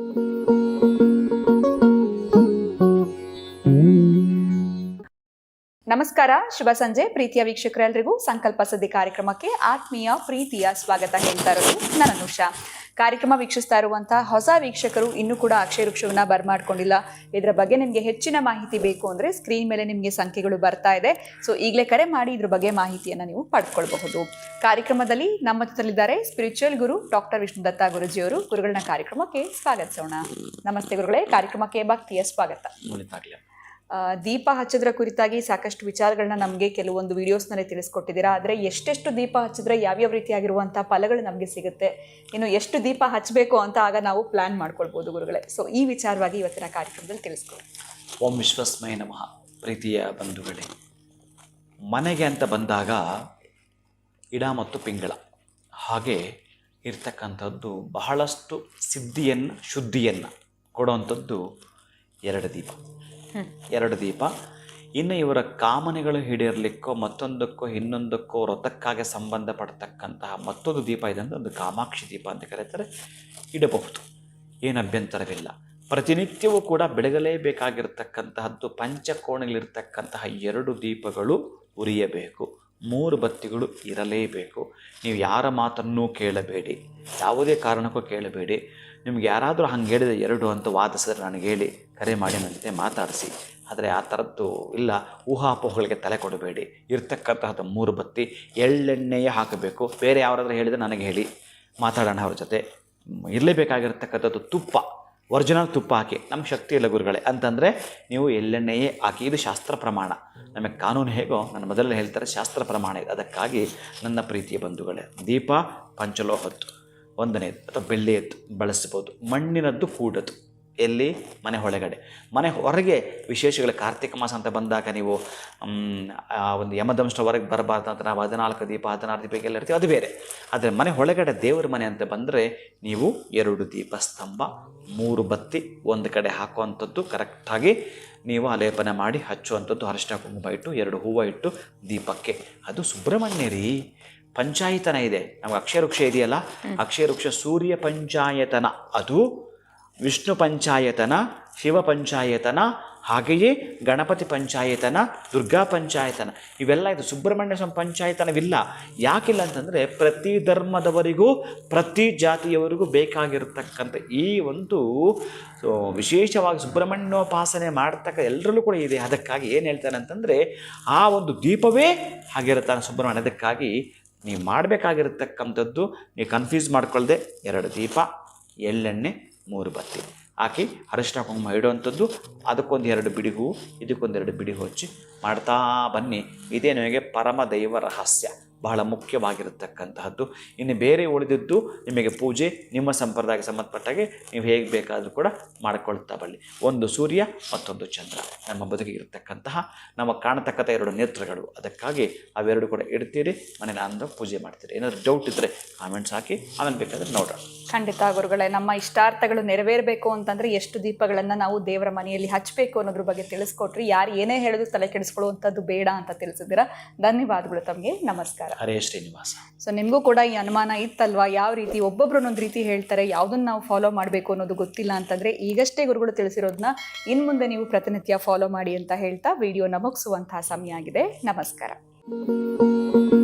Música ನಮಸ್ಕಾರ, ಶುಭ ಸಂಜೆ. ಪ್ರೀತಿಯ ವೀಕ್ಷಕರೆಲ್ಲರಿಗೂ ಸಂಕಲ್ಪ ಸದ್ದಿ ಕಾರ್ಯಕ್ರಮಕ್ಕೆ ಆತ್ಮೀಯ ಪ್ರೀತಿಯ ಸ್ವಾಗತ ಹೇಳ್ತಾ ಇರೋದು ನಾನು ಅನುಷಾ. ಕಾರ್ಯಕ್ರಮ ವೀಕ್ಷಿಸ್ತಾ ಇರುವಂತಹ ಹೊಸ ವೀಕ್ಷಕರು ಇನ್ನೂ ಕೂಡ ಅಕ್ಷಯ ವೃಕ್ಷವನ್ನ ಬರ್ಮಾಡ್ಕೊಂಡಿಲ್ಲ ಇದರ ಬಗ್ಗೆ ನಿಮಗೆ ಹೆಚ್ಚಿನ ಮಾಹಿತಿ ಬೇಕು ಅಂದ್ರೆ ಸ್ಕ್ರೀನ್ ಮೇಲೆ ನಿಮಗೆ ಸಂಖ್ಯೆಗಳು ಬರ್ತಾ ಇದೆ. ಸೊ ಈಗಲೇ ಕರೆ ಮಾಡಿ ಇದ್ರ ಬಗ್ಗೆ ಮಾಹಿತಿಯನ್ನ ನೀವು ಪಡ್ಕೊಳ್ಬಹುದು. ಕಾರ್ಯಕ್ರಮದಲ್ಲಿ ನಮ್ಮ ಜೊತೆಲಿದ್ದಾರೆ spiritual guru doctor Vishnu Datta ಗುರುಜಿಯವರು. ಗುರುಗಳನ್ನ ಕಾರ್ಯಕ್ರಮಕ್ಕೆ ಸ್ವಾಗತಿಸೋಣ. ನಮಸ್ತೆ ಗುರುಗಳೇ. ಕಾರ್ಯಕ್ರಮಕ್ಕೆ ಭಕ್ತಿಯ ಸ್ವಾಗತ. ದೀಪ ಹಚ್ಚಿದ್ರ ಕುರಿತಾಗಿ ಸಾಕಷ್ಟು ವಿಚಾರಗಳನ್ನ ನಮಗೆ ಕೆಲವೊಂದು ವಿಡಿಯೋಸ್ನಲ್ಲಿ ತಿಳಿಸ್ಕೊಟ್ಟಿದ್ದೀರಾ. ಆದರೆ ಎಷ್ಟೆಷ್ಟು ದೀಪ ಹಚ್ಚಿದ್ರೆ ಯಾವ್ಯಾವ ರೀತಿಯಾಗಿರುವಂಥ ಫಲಗಳು ನಮಗೆ ಸಿಗುತ್ತೆ? ಇನ್ನು ಎಷ್ಟು ದೀಪ ಹಚ್ಚಬೇಕು ಅಂತ ಆಗ ನಾವು ಪ್ಲ್ಯಾನ್ ಮಾಡ್ಕೊಳ್ಬೋದು ಗುರುಗಳೇ. ಸೊ ಈ ವಿಚಾರವಾಗಿ ಇವತ್ತಿನ ಕಾರ್ಯಕ್ರಮದಲ್ಲಿ ತಿಳಿಸ್ಕೊಡಿ ಓಂ ವಿಶ್ವಸ್ಮಯ ನಮಃ. ಪ್ರೀತಿಯ ಬಂಧುಗಳೇ, ಮನೆಗೆ ಅಂತ ಬಂದಾಗ ಇಡ ಮತ್ತು ಪಿಂಗಳ, ಹಾಗೆ ಇರ್ತಕ್ಕಂಥದ್ದು ಬಹಳಷ್ಟು ಸಿದ್ಧಿಯನ್ನು, ಶುದ್ಧಿಯನ್ನು ಕೊಡುವಂಥದ್ದು ಎರಡು ದೀಪ. ಎರಡು ದೀಪ. ಇನ್ನು ಇವರ ಕಾಮನೆಗಳು ಹಿಡಿಯರ್ಲಿಕ್ಕೋ, ಮತ್ತೊಂದಕ್ಕೋ, ಇನ್ನೊಂದಕ್ಕೋ ವ್ರತಕ್ಕಾಗಿ ಸಂಬಂಧಪಡ್ತಕ್ಕಂತಹ ಮತ್ತೊಂದು ದೀಪ ಇದೆ ಅಂತ ಒಂದು ಕಾಮಾಕ್ಷಿ ದೀಪ ಅಂತ ಕರೀತಾರೆ. ಇಡಬಹುದು. ಏನು ಅಭ್ಯಂತರವಿಲ್ಲ. ಪ್ರತಿನಿತ್ಯವೂ ಕೂಡ ಬೆಳಗಲೇಬೇಕಾಗಿರ್ತಕ್ಕಂತಹದ್ದು ಪಂಚಕೋಣಗಳಿರ್ತಕ್ಕಂತಹ ಎರಡು ದೀಪಗಳು ಉರಿಯಬೇಕು. ಮೂರು ಬತ್ತಿಗಳು ಇರಲೇಬೇಕು. ನೀವು ಯಾರ ಮಾತನ್ನೂ ಕೇಳಬೇಡಿ. ಯಾವುದೇ ಕಾರಣಕ್ಕೂ ಕೇಳಬೇಡಿ. ನಿಮ್ಗೆ ಯಾರಾದರೂ ಹಂಗೆ ಹೇಳಿದೆ ಎರಡು ಅಂತ ವಾದಿಸಿದ್ರೆ ನನಗೆ ಹೇಳಿ, ಕರೆ ಮಾಡಿ ನನ್ನ ಜೊತೆ ಮಾತಾಡಿಸಿ. ಆದರೆ ಆ ಥರದ್ದು ಇಲ್ಲ. ಊಹಾಪೋಹಗಳಿಗೆ ತಲೆ ಕೊಡಬೇಡಿ. ಇರ್ತಕ್ಕಂತಹದ್ದು ಮೂರು ಬತ್ತಿ. ಎಳ್ಳೆಣ್ಣೆಯೇ ಹಾಕಬೇಕು. ಬೇರೆ ಯಾರಾದರೂ ಹೇಳಿದರೆ ನನಗೆ ಹೇಳಿ. ಮಾತಾಡೋಣ ಅವ್ರ ಜೊತೆ. ಇರಲೇಬೇಕಾಗಿರ್ತಕ್ಕಂಥದ್ದು ತುಪ್ಪ. ಒರಿಜಿನಲ್ ತುಪ್ಪ ಹಾಕಿ. ನಮ್ಮ ಶಕ್ತಿ ಇಲ್ಲ ಗುರುಗಳೇ. ಅಂತಂದರೆ ನೀವು ಎಳ್ಳೆಣ್ಣೆಯೇ ಹಾಕಿ. ಇದು ಶಾಸ್ತ್ರ ಪ್ರಮಾಣ. ನಮಗೆ ಕಾನೂನು ಹೇಗೋ, ನನ್ನ ಮೊದಲೇ ಹೇಳ್ತಾರೆ ಶಾಸ್ತ್ರ ಪ್ರಮಾಣ ಇದೆ. ಅದಕ್ಕಾಗಿ ನನ್ನ ಪ್ರೀತಿಯ ಬಂಧುಗಳೇ, ದೀಪ ಪಂಚಲೋಹದ್ದು. ಒಂದನೇದು ಅಥವಾ ಬೆಳ್ಳಿಯದ್ದು ಬಳಸ್ಬೋದು ಮಣ್ಣಿನದ್ದು ಕೂಡದು ಎಲ್ಲಿ? ಮನೆ ಒಳಗಡೆ. ಮನೆ ಹೊರಗೆ ವಿಶೇಷಗಳು, ಕಾರ್ತಿಕ ಮಾಸ ಅಂತ ಬಂದಾಗ ನೀವು ಒಂದು ಯಮದಂಶ ಹೊರಗೆ ಬರಬಾರ್ದು ಅಂತ ನಾವು ಹದಿನಾಲ್ಕು ದೀಪ, ಹದಿನಾರು ದೀಪ ಎಲ್ಲ ಇರ್ತೀವಿ ಅದು ಬೇರೆ. ಆದರೆ ಮನೆ ಒಳಗಡೆ ದೇವರ ಮನೆ ಅಂತ ಬಂದರೆ ನೀವು ಎರಡು ದೀಪ ಸ್ತಂಭ, ಮೂರು ಬತ್ತಿ, ಒಂದು ಕಡೆ ಹಾಕುವಂಥದ್ದು ಕರೆಕ್ಟಾಗಿ ನೀವು ಆಲೇಪನ ಮಾಡಿ ಹಚ್ಚುವಂಥದ್ದು ಅರಿಶಿನ ಕುಂಕುಮ ಇಟ್ಟು, ಎರಡು ಹೂವು ಇಟ್ಟು ದೀಪಕ್ಕೆ. ಅದು ಸುಬ್ರಹ್ಮಣ್ಯ ರೀ. ಪಂಚಾಯತನ ಇದೆ. ನಮ್ಗೆ ಅಕ್ಷಯ ವೃಕ್ಷ ಇದೆಯಲ್ಲ? ಅಕ್ಷಯ ವೃಕ್ಷ ಸೂರ್ಯ ಪಂಚಾಯತನ. ಅದು ವಿಷ್ಣು ಪಂಚಾಯತನ ಶಿವ ಪಂಚಾಯತನ ಹಾಗೆಯೇ ಗಣಪತಿ ಪಂಚಾಯತನ ದುರ್ಗಾ ಪಂಚಾಯತನ. ಇವೆಲ್ಲ ಇದು ಸುಬ್ರಹ್ಮಣ್ಯ ಸ್ವಾಮಿ ಪಂಚಾಯತನವಿಲ್ಲ. ಯಾಕಿಲ್ಲ ಅಂತಂದರೆ ಪ್ರತಿ ಧರ್ಮದವರಿಗೂ ಪ್ರತಿ ಜಾತಿಯವರಿಗೂ ಬೇಕಾಗಿರತಕ್ಕಂಥ ಈ ಒಂದು ವಿಶೇಷವಾಗಿ ಸುಬ್ರಹ್ಮಣ್ಯೋಪಾಸನೆ ಮಾಡ್ತಕ್ಕ ಎಲ್ಲರಲ್ಲೂ ಕೂಡ ಇದೆ. ಅದಕ್ಕಾಗಿ ಏನು ಹೇಳ್ತಾನೆ ಅಂತಂದರೆ ಆ ಒಂದು ದೀಪವೇ ಆಗಿರುತ್ತಾನೆ ಸುಬ್ರಹ್ಮಣ್ಯ. ಅದಕ್ಕಾಗಿ ನೀವು ಮಾಡಬೇಕಾಗಿರತಕ್ಕಂಥದ್ದು ನೀವು ಕನ್ಫ್ಯೂಸ್ ಮಾಡ್ಕೊಳ್ಳದೆ ಎರಡು ದೀಪ, ಎಳ್ಳೆಣ್ಣೆ, ಮೂರು ಬತ್ತಿ. ಹಾಕಿ ಅರಿಶಿನ ಕುಂಕುಮ ಇಡುವಂಥದ್ದು, ಅದಕ್ಕೊಂದು ಎರಡು ಬಿಡಿ ಹೂವು ಇದಕ್ಕೊಂದೆರಡು ಹೂವು ಹಚ್ಚಿ ಮಾಡ್ತಾ ಬನ್ನಿ. ಇದೇ ನಿಮಗೆ ಪರಮ ದೈವ ರಹಸ್ಯ. ಬಹಳ ಮುಖ್ಯವಾಗಿರತಕ್ಕಂತಹದ್ದು. ಇನ್ನು ಬೇರೆ ಉಳಿದಿದ್ದು ನಿಮಗೆ ಪೂಜೆ, ನಿಮ್ಮ ಸಂಪ್ರದಾಯಕ್ಕೆ ಸಂಬಂಧಪಟ್ಟಾಗೆ ನೀವು ಹೇಗೆ ಬೇಕಾದರೂ ಕೂಡ ಮಾಡಿಕೊಳ್ತಾ ಬರಲಿ ಒಂದು ಸೂರ್ಯ, ಮತ್ತೊಂದು ಚಂದ್ರ. ನಮ್ಮ ಬದುಕಿಗೆ ಇರತಕ್ಕಂತಹ ನಮ್ಮ ಕಾಣತಕ್ಕಂಥ ಎರಡು ನೇತ್ರಗಳು. ಅದಕ್ಕಾಗಿ ಅವೆರಡು ಕೂಡ ಇಡ್ತೀರಿ ಮನೆ ನಾನು ಪೂಜೆ ಮಾಡ್ತೀರಿ. ಏನಾದರೂ ಡೌಟ್ ಇದ್ದರೆ ಕಾಮೆಂಟ್ಸ್ ಹಾಕಿ ಆಮೇಲೆ ಬೇಕಾದರೆ ನೋಡೋಣ. ಖಂಡಿತ ಗುರುಗಳೇ, ನಮ್ಮ ಇಷ್ಟಾರ್ಥಗಳು ನೆರವೇರಬೇಕು ಅಂತಂದರೆ ಎಷ್ಟು ದೀಪಗಳನ್ನು ನಾವು ದೇವರ ಮನೆಯಲ್ಲಿ ಹಚ್ಚಬೇಕು ಅನ್ನೋದ್ರ ಬಗ್ಗೆ ತಿಳಿಸ್ಕೊಟ್ರಿ. ಯಾರು ಏನೇ ಹೇಳಿದ್ರು ತಲೆ ಕೆಡಿಸ್ಕೊಳ್ಳುವಂಥದ್ದು ಬೇಡ ಅಂತ ತಿಳಿಸಿದ್ದೀರಾ. ಧನ್ಯವಾದಗಳು ತಮಗೆ. ನಮಸ್ಕಾರ. ಹರೇ ಶ್ರೀನಿವಾಸ. ಸೊ ನಿಮಗೂ ಕೂಡ ಈ ಅನುಮಾನ ಇತ್ತಲ್ವಾ? ಯಾವ ರೀತಿ ಒಬ್ಬೊಬ್ರು ಒಂದೊಂದು ರೀತಿ ಹೇಳ್ತಾರೆ ಯಾವುದನ್ನು ನಾವು ಫಾಲೋ ಮಾಡಬೇಕು ಅನ್ನೋದು ಗೊತ್ತಿಲ್ಲ ಅಂತಂದ್ರೆ, ಈಗಷ್ಟೇ ಗುರುಗಳು ತಿಳಿಸಿರೋದನ್ನ ಇನ್ನು ಮುಂದೆ ನೀವು ಪ್ರತಿನಿತ್ಯ ಫಾಲೋ ಮಾಡಿ ಅಂತ ಹೇಳ್ತಾ ವಿಡಿಯೋನ ಮುಗಿಸುವಂತಹ ಸಮಯ ಆಗಿದೆ. ನಮಸ್ಕಾರ.